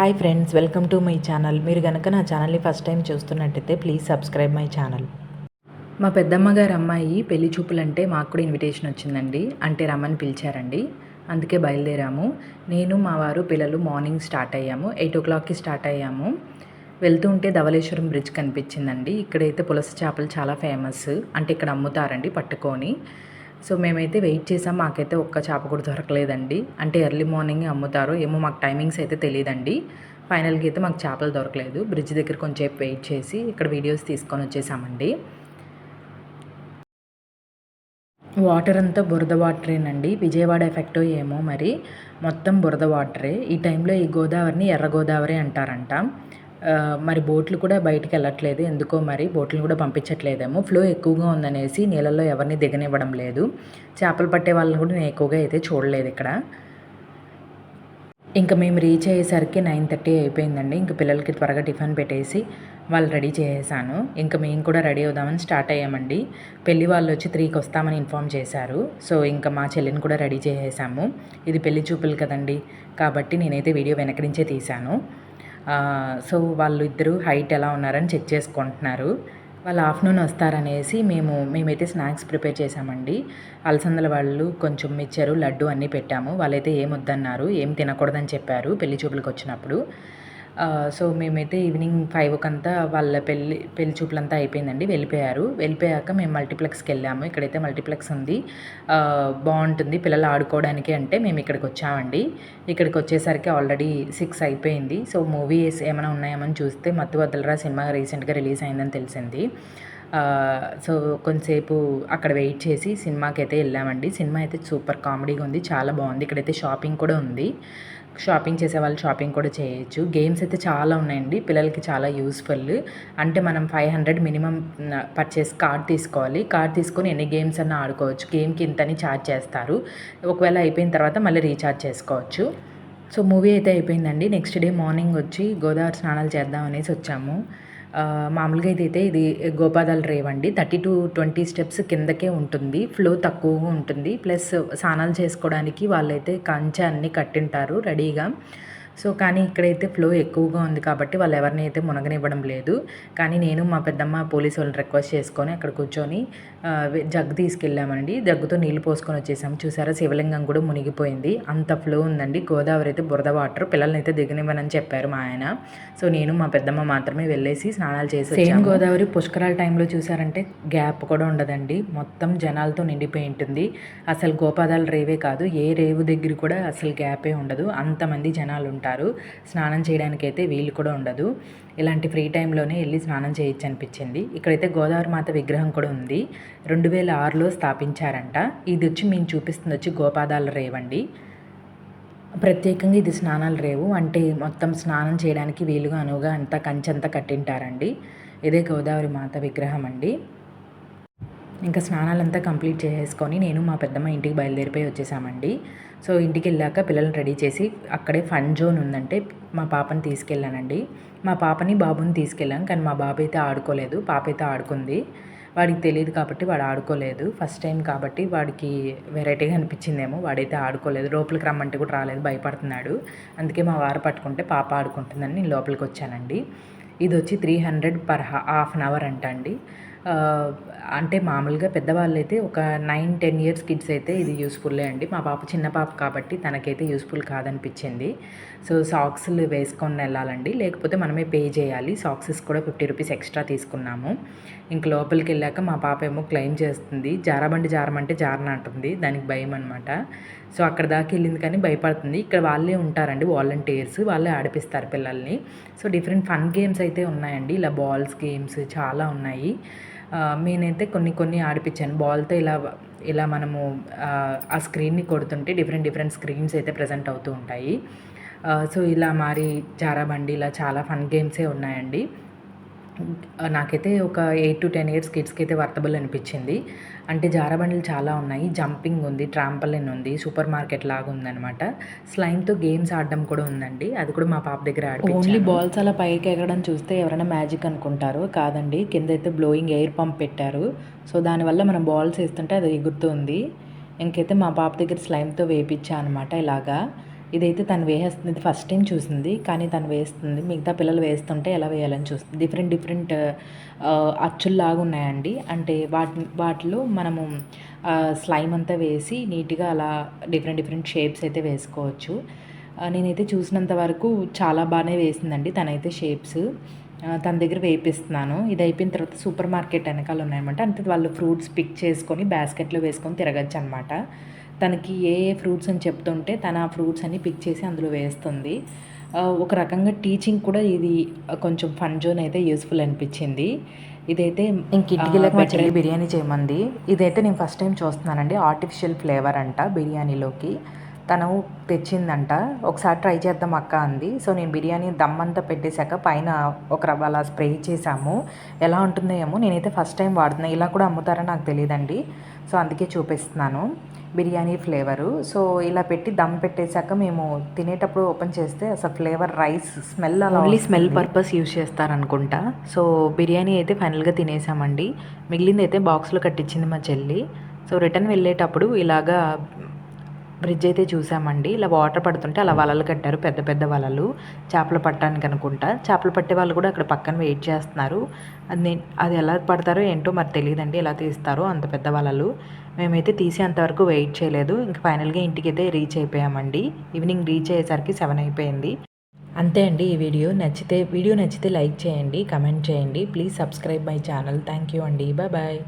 Hi friends welcome to my channel. మీరు కనుక నా ఛానల్ని ఫస్ట్ టైం చూస్తున్నట్టయితే ప్లీజ్ సబ్స్క్రైబ్ మై ఛానల్. మా పెద్దమ్మ గారు అమ్మాయి పెళ్ళి చూపులంటే మాకు కూడా ఇన్విటేషన్ వచ్చిందండి. అంటే రమ్మని పిలిచారండి. అందుకే బయలుదేరాము. నేను మా వారు పిల్లలు మార్నింగ్ స్టార్ట్ అయ్యాము. ఎయిట్ ఓ క్లాక్కి స్టార్ట్ అయ్యాము. వెళ్తూ ఉంటే ధవళేశ్వరం బ్రిడ్జ్ కనిపించిందండి. ఇక్కడైతే పులస చేపలు చాలా ఫేమస్. అంటే ఇక్కడ అమ్ముతారండి పట్టుకొని. సో మేమైతే వెయిట్ చేసాం. మాకైతే ఒక్క చేప కూడా దొరకలేదండి. అంటే ఎర్లీ మార్నింగ్ అమ్ముతారు. ఏమో మాకు టైమింగ్స్ అయితే తెలియదండి. ఫైనల్గా అయితే మాకు చేపలు దొరకలేదు. బ్రిడ్జ్ దగ్గర కొంచెంసేపు వెయిట్ చేసి ఇక్కడ వీడియోస్ తీసుకొని వచ్చేసామండి. వాటర్ అంతా బురద వాటరేనండి. విజయవాడ ఎఫెక్ట్ ఏమో మరి. మొత్తం బురద వాటరే. ఈ టైంలో ఈ గోదావరిని ఎర్ర గోదావరి అంటారంట. మరి బోట్లు కూడా బయటికి వెళ్ళట్లేదు. ఎందుకో మరి బోట్లు కూడా పంపించట్లేదేమో. ఫ్లో ఎక్కువగా ఉందనేసి నీళ్ళల్లో ఎవరిని దిగనివ్వడం లేదు. చేపలు పట్టే వాళ్ళని కూడా నేను ఎక్కువగా అయితే చూడలేదు ఇక్కడ. ఇంకా మేము రీచ్ అయ్యేసరికి నైన్ థర్టీ అయిపోయిందండి. ఇంకా పిల్లలకి త్వరగా టిఫిన్ పెట్టేసి వాళ్ళు రెడీ చేసేసాను. ఇంకా మేము కూడా రెడీ అవుదామని స్టార్ట్ అయ్యామండి. పెళ్ళి వాళ్ళు వచ్చి త్రీకి వస్తామని ఇన్ఫామ్ చేశారు. సో ఇంకా మా చెల్లిని కూడా రెడీ చేసేసాము. ఇది పెళ్ళి చూపులు కదండి. కాబట్టి నేనైతే వీడియో వెనక నుంచే తీశాను. సో వాళ్ళు ఇద్దరు హైట్ ఎలా ఉన్నారని చెక్ చేసుకుంటున్నారు. వాళ్ళు ఆఫ్టర్నూన్ వస్తారనేసి మేము మేమైతే స్నాక్స్ ప్రిపేర్ చేసామండి అలసందల వాళ్ళు కొంచెం మిచ్చారు లడ్డు అన్నీ పెట్టాము. వాళ్ళైతే ఏం వద్దన్నారు ఏం తినకూడదని చెప్పారు పెళ్ళి చూపులకు వచ్చినప్పుడు సో మేమైతే ఈవినింగ్ ఫైవ్ అంతా వాళ్ళ పెళ్ళి పెళ్ళి చూపులంతా అయిపోయిందండి వెళ్ళిపోయారు. వెళ్ళిపోయాక మేము మల్టీప్లెక్స్కి వెళ్ళాము ఇక్కడైతే మల్టీప్లెక్స్ ఉంది. బాగుంటుంది పిల్లలు ఆడుకోవడానికి అంటే మేము ఇక్కడికి వచ్చామండి ఇక్కడికి వచ్చేసరికి ఆల్రెడీ సిక్స్ అయిపోయింది. సో మూవీస్ ఏమైనా ఉన్నాయేమని చూస్తే మత్తు వదలరా సినిమా రీసెంట్గా రిలీజ్ అయిందని తెలిసింది. సో కొంతసేపు అక్కడ వెయిట్ చేసి సినిమాకి అయితే వెళ్ళామండి. సినిమా అయితే సూపర్ కామెడీగా ఉంది. చాలా బాగుంది. ఇక్కడైతే షాపింగ్ కూడా ఉంది. షాపింగ్ చేసే వాళ్ళు షాపింగ్ కూడా చేయొచ్చు. గేమ్స్ అయితే చాలా ఉన్నాయండి. పిల్లలకి చాలా యూస్ఫుల్. అంటే మనం five hundred minimum purchase card తీసుకోవాలి. కార్డ్ తీసుకొని ఎన్ని గేమ్స్ అన్నా ఆడుకోవచ్చు. గేమ్కి ఇంతని ఛార్జ్ చేస్తారు. ఒకవేళ అయిపోయిన తర్వాత మళ్ళీ రీఛార్జ్ చేసుకోవచ్చు. సో మూవీ అయితే అయిపోయిందండి. నెక్స్ట్ డే మార్నింగ్ వచ్చి గోదావరి స్నానాలు చేద్దాం అనేసి వచ్చాము. మామూలుగా అయితే ఇది గోపాదాల రేవ్ అండి. థర్టీ టు ట్వంటీ స్టెప్స్ కిందకే ఉంటుంది. ఫ్లో తక్కువగా ఉంటుంది. ప్లస్ స్నానాలు చేసుకోవడానికి వాళ్ళైతే కంచె అన్నీ కట్టింటారు రెడీగా. సో కానీ ఇక్కడైతే ఫ్లో ఎక్కువగా ఉంది కాబట్టి వాళ్ళు ఎవరిని అయితే మునగనివ్వడం లేదు. కానీ నేను మా పెద్దమ్మ పోలీసు వాళ్ళని రిక్వెస్ట్ చేసుకొని అక్కడ కూర్చొని జగ్గు తీసుకెళ్ళామండి. జగ్గుతో నీళ్ళు పోసుకొని వచ్చేసాము. చూసారా? శివలింగం కూడా మునిగిపోయింది. అంత ఫ్లో ఉందండి. గోదావరి అయితే బురద వాటర్. పిల్లల్ని అయితే దిగనివ్వనని చెప్పారు మా ఆయన. సో నేను మా పెద్దమ్మ మాత్రమే వెళ్ళేసి స్నానాలు చేసి సేమ్ గోదావరి పుష్కరాల టైంలో చూసారంటే గ్యాప్ కూడా ఉండదండి. మొత్తం జనాలతో నిండిపోయి ఉంటుంది. అసలు గోపాదాల రేవే కాదు. ఏ రేవు దగ్గర కూడా అసలు గ్యాపే ఉండదు. అంతమంది జనాలు ఉంటారు. స్నానం చేయడానికి అయితే వీలు కూడా ఉండదు. ఇలాంటి ఫ్రీ టైంలోనే వెళ్ళి స్నానం చేయొచ్చు అనిపించింది. ఇక్కడైతే గోదావరి మాత విగ్రహం కూడా ఉంది. రెండు వేల ఆరులో స్థాపించారంట. ఇది వచ్చి మేము చూపిస్తుంది వచ్చి గోపాదాల రేవండి ప్రత్యేకంగా ఇది స్నానాలు రేవు. అంటే మొత్తం స్నానం చేయడానికి వీలుగా అనువుగా అంతా కంచంతా కట్టింటారండి. ఇదే గోదావరి మాత విగ్రహం అండి. ఇంకా స్నానాలంతా కంప్లీట్ చేసేసుకొని నేను మా పెద్దమ్మ ఇంటికి బయలుదేరిపోయి వచ్చేసామండి. సో ఇంటికి వెళ్ళాక పిల్లల్ని రెడీ చేసి అక్కడే ఫన్ జోన్ ఉందంటే మా పాపని తీసుకెళ్ళానండి. మా పాపని బాబుని తీసుకెళ్ళాం. కానీ మా బాబు అయితే ఆడుకోలేదు. పాప అయితే ఆడుకుంది. వాడికి తెలియదు కాబట్టి వాడు ఆడుకోలేదు. ఫస్ట్ టైం కాబట్టి వాడికి వెరైటీగా అనిపించిందేమో. వాడైతే ఆడుకోలేదు. లోపలికి రమ్మంటే కూడా రాలేదు. భయపడుతున్నాడు. అందుకే మా వారు పట్టుకుంటే పాప ఆడుకుంటుందని నేను లోపలికి వచ్చానండి. ఇది వచ్చి three hundred per half an hour అంట అండి అంటే మామూలుగా పెద్దవాళ్ళు అయితే ఒక నైన్ టెన్ ఇయర్స్ కిడ్స్ అయితే ఇది యూస్ఫుల్లే అండి. మా పాప చిన్న పాప కాబట్టి తనకైతే యూస్ఫుల్ కాదనిపించింది. సో సాక్స్లు వేసుకొని వెళ్ళాలండి. లేకపోతే మనమే పే చేయాలి. సాక్సెస్ కూడా ఫిఫ్టీ రూపీస్ ఎక్స్ట్రా తీసుకున్నాము. ఇంక లోపలికి వెళ్ళాక మా పాప ఏమో క్లెయిమ్ చేస్తుంది. జారబండి జారమంటే జారన అంటుంది. దానికి భయం అనమాట సో అక్కడ దాకా వెళ్ళింది కానీ భయపడుతుంది. ఇక్కడ వాళ్ళే ఉంటారండి వాలంటీర్స్. వాళ్ళే ఆడిపిస్తారు పిల్లల్ని. సో డిఫరెంట్ ఫన్ గేమ్స్ అయితే ఉన్నాయండి. ఇలా బాల్స్ గేమ్స్ చాలా ఉన్నాయి. నేనైతే కొన్ని కొన్ని ఆడిపించాను. బాల్తో ఇలా ఇలా మనము ఆ, స్క్రీన్ని కొడుతుంటే డిఫరెంట్ డిఫరెంట్ స్క్రీన్స్ అయితే ప్రజెంట్ అవుతూ ఉంటాయి. సో ఇలా మారి జారాబండి ఇలా చాలా ఫన్ గేమ్సే ఉన్నాయండి. నాకైతే ఒక ఎయిట్ టు టెన్ ఇయర్స్ కిడ్స్కి అయితే వర్తబుల్ అనిపించింది. అంటే జారబండలు చాలా ఉన్నాయి. జంపింగ్ ఉంది ట్రాంపలిన్ ఉంది సూపర్ మార్కెట్ లాగా ఉందనమాట స్లైమ్తో గేమ్స్ ఆడడం కూడా ఉందండి. అది కూడా మా పాప దగ్గర ఆడి ఓన్లీ బాల్స్ అలా పైకి ఎగరడం చూస్తే ఎవరైనా మ్యాజిక్ అనుకుంటారు. కాదండి కింద అయితే బ్లోయింగ్ ఎయిర్ పంప్ పెట్టారు. సో దానివల్ల మనం బాల్స్ వేస్తుంటే అది ఎగురుతుంది ఇంకైతే మా పాప దగ్గర స్లైమ్తో వేయించా అనమాట ఇలాగా. ఇదైతే తను వేసేస్తుంది. ఫస్ట్ టైం చూసింది. కానీ తను వేస్తుంది. మిగతా పిల్లలు వేస్తుంటే ఎలా వేయాలని చూస్తుంది. డిఫరెంట్ డిఫరెంట్ అచ్చుల్లాగా ఉన్నాయండి. అంటే వాటి వాటిలో మనము స్లైమ్ అంతా వేసి నీట్గా అలా డిఫరెంట్ డిఫరెంట్ షేప్స్ అయితే వేసుకోవచ్చు. నేనైతే చూసినంత వరకు చాలా బాగానే వేసిందండి తనైతే షేప్స్. తన దగ్గర వేపిస్తున్నాను. ఇది అయిపోయిన తర్వాత సూపర్ మార్కెట్ వెనకాల ఉన్నాయన్నమాట. అంటే వాళ్ళు ఫ్రూట్స్ పిక్ చేసుకొని బాస్కెట్లో వేసుకొని తిరగచ్చు అనమాట తనకి ఏ ఏ ఫ్రూట్స్ అని చెప్తుంటే తన ఆ ఫ్రూట్స్ అన్ని పిక్ చేసి అందులో వేస్తుంది. ఒక రకంగా టీచింగ్ కూడా ఇది కొంచెం ఫన్ జోన్ అయితే యూస్ఫుల్ అనిపించింది. ఇదైతే ఇంక ఇంటికి మా చెల్లి బిర్యానీ చేయమంది. ఇదైతే నేను ఫస్ట్ టైం చూస్తున్నానండి. ఆర్టిఫిషియల్ ఫ్లేవర్ అంట బిర్యానీలోకి. తను తెచ్చిందంట. ఒకసారి ట్రై చేద్దాం అక్క అంది. సో నేను బిర్యానీ దమ్ అంతా పెట్టేశాక పైన ఒక అలా స్ప్రే చేసాము ఎలా ఉంటుందో ఏమో నేనైతే ఫస్ట్ టైం వాడుతున్నా. ఇలా కూడా అమ్ముతారో నాకు తెలియదండి. సో అందుకే చూపిస్తున్నాను. బిర్యానీ ఫ్లేవరు. సో ఇలా పెట్టి దమ్ పెట్టేశాక మేము తినేటప్పుడు ఓపెన్ చేస్తే అసలు ఫ్లేవర్ రైస్ స్మెల్ అలా ఓన్లీ స్మెల్ పర్పస్ యూస్ చేస్తారనుకుంటా. సో బిర్యానీ అయితే ఫైనల్గా తినేసామండి. మిగిలింది అయితే బాక్స్లో కట్టించింది మా చెల్లి. సో రిటర్న్ వెళ్ళేటప్పుడు ఇలాగా బ్రిడ్జ్ అయితే చూసామండి. ఇలా వాటర్ పడుతుంటే అలా వలలు కట్టారు పెద్ద పెద్ద వలలు. చేపలు పట్టడానికి అనుకుంటా. చేపలు పట్టే వాళ్ళు కూడా అక్కడ పక్కన వెయిట్ చేస్తున్నారు. అది అది ఎలా పడతారో ఏంటో మరి తెలియదండి. ఎలా తీస్తారో అంత పెద్ద వలలు. మేమైతే తీసే అంతవరకు వెయిట్ చేయలేదు. ఇంకా ఫైనల్గా ఇంటికైతే రీచ్ అయిపోయామండి. ఈవినింగ్ రీచ్ అయ్యేసరికి సెవెన్ అయిపోయింది. అంతే అండి ఈ వీడియో. నచ్చితే వీడియో నచ్చితే లైక్ చేయండి కమెంట్ చేయండి. Please subscribe my channel. Thank you అండి. Bye bye.